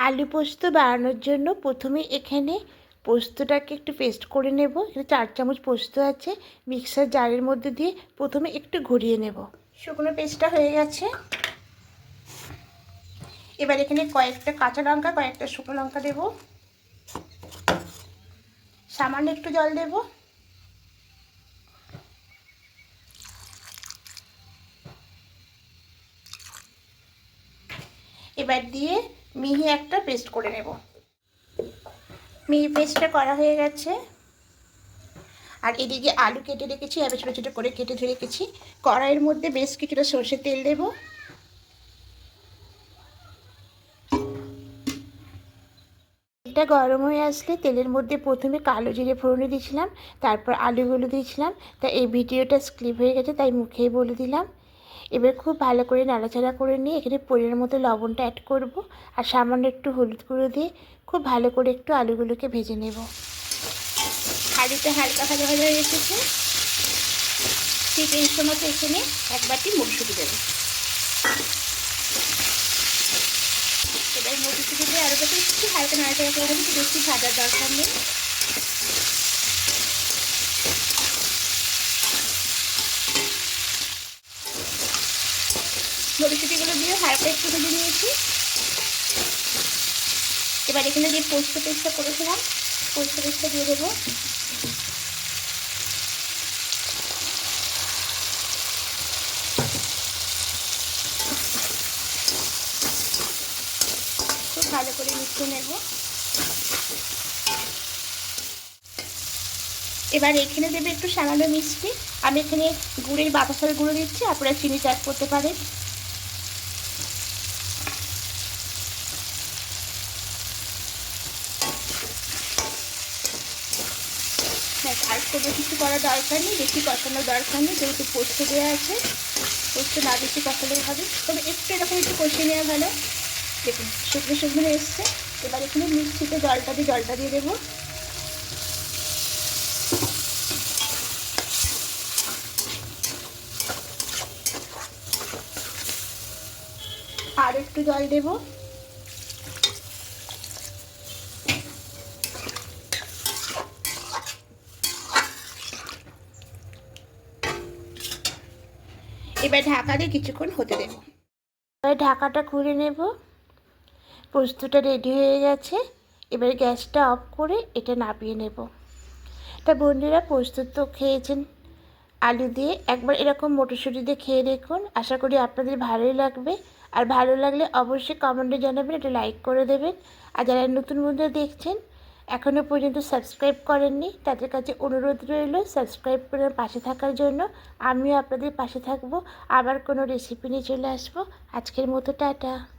আলু পোস্ত বানানোর জন্য প্রথমে এখানে পোস্তটাকে একটু পেস্ট করে নেব। এখানে চার চামচ পোস্ত আছে, মিক্সার জারের মধ্যে দিয়ে প্রথমে একটু ঘুরিয়ে নেব। শুকনো পেস্টটা হয়ে গেছে। এবার এখানে কয়েকটা কাঁচা লঙ্কা, কয়েকটা শুকনো লঙ্কা দেব। সামান্য একটু জল দেব। এবার দিয়ে মিহি একটা পেস্ট করে নেব। মিহি পেস্টটা করা হয়ে গেছে। আর এদিকে আলু কেটে রেখেছি আমি ছোটো ছোটো করে কেটে ধরে রেখেছি। কড়াইয়ের মধ্যে বেশ কিছুটা সর্ষের তেল দেব। তেলটা গরম হয়ে আসলে তেলের মধ্যে প্রথমে কালো জিরে ফোড়নে দিয়েছিলাম, তারপর আলুগুলো দিয়েছিলাম। তা এই ভিডিওটা স্ক্লিপ হয়ে গেছে, তাই মুখেই বলে দিলাম। এবার খুব ভালো করে নাড়াচাড়া করে নিয়ে এখানে পরিমাণ মতো লবণটা অ্যাড করব। আর সামান্য একটু হলুদ গুঁড়ো দিয়ে খুব ভালো করে একটু আলুগুলোকে ভেজে নেব। হাঁড়িতে হালকা ভাজা ভাজা হয়ে এসেছে। ঠিক এই সময় এখানে এক বাটি মটরশুঁটি দেবো এবার মটরশুঁটি দিয়ে আরও একটু হালকা নাড়াচাড়া করে দেবো বেশি ভাজার দরকার নেই। মটরশুঁটিগুলো দিয়ে হালকা একটু ভেজে নিয়েছি। এবার এখানে যে পোস্ত পেস্টটা করেছিলাম, পোস্ত পেস্টটা দিয়ে দেবো। খুব ভালো করে মিশিয়ে নেব। এবার এখানে দেবে একটু সামান্য মিষ্টি। আমি এখানে গুড়ের বাতাসার গুঁড়ো দিচ্ছি, আপনারা চিনি চাট করতে পারেন। ব্যাস আর কোনো কিছু করার দরকার নেই, বেশি কষানোর দরকার নেই, যেহেতু পোস্ত দেওয়া আছে, পোস্ত না বেশি কষালেই হবে। তবে একটু এরকম একটু কষিয়ে নেওয়া ভালো। দেখুন, শুকনো শুকনো এসছে। এবার এখানে মিক্সিতে জলটা দিয়ে জলটা দিয়ে দেবো। আর একটু জল দেবো। এবার ঢাকা দিয়ে কিছুক্ষণ হতে দেবো। এবার ঢাকাটা খুলে নেব। পোস্তটা রেডি হয়ে গেছে। এবার গ্যাসটা অফ করে এটা নামিয়ে নেব। তা বন্ধুরা পোস্ত তো খেয়েছেন আলু দিয়ে। একবার এরকম মটরশুঁটি দিয়ে খেয়ে দেখুন। আশা করি আপনাদের ভালোই লাগবে। আর ভালো লাগলে অবশ্যই কমেন্টে জানাবেন, এটা লাইক করে দেবেন। আর যারা নতুন বন্ধুরা দেখছেন এখনও পর্যন্ত সাবস্ক্রাইব করেননি, তাদের কাছে অনুরোধ রইল সাবস্ক্রাইব করে পাশে থাকার জন্য। আমিও আপনাদের পাশে থাকব, আবার কোনো রেসিপি নিয়ে চলে আসব। আজকের মতো, টাটা।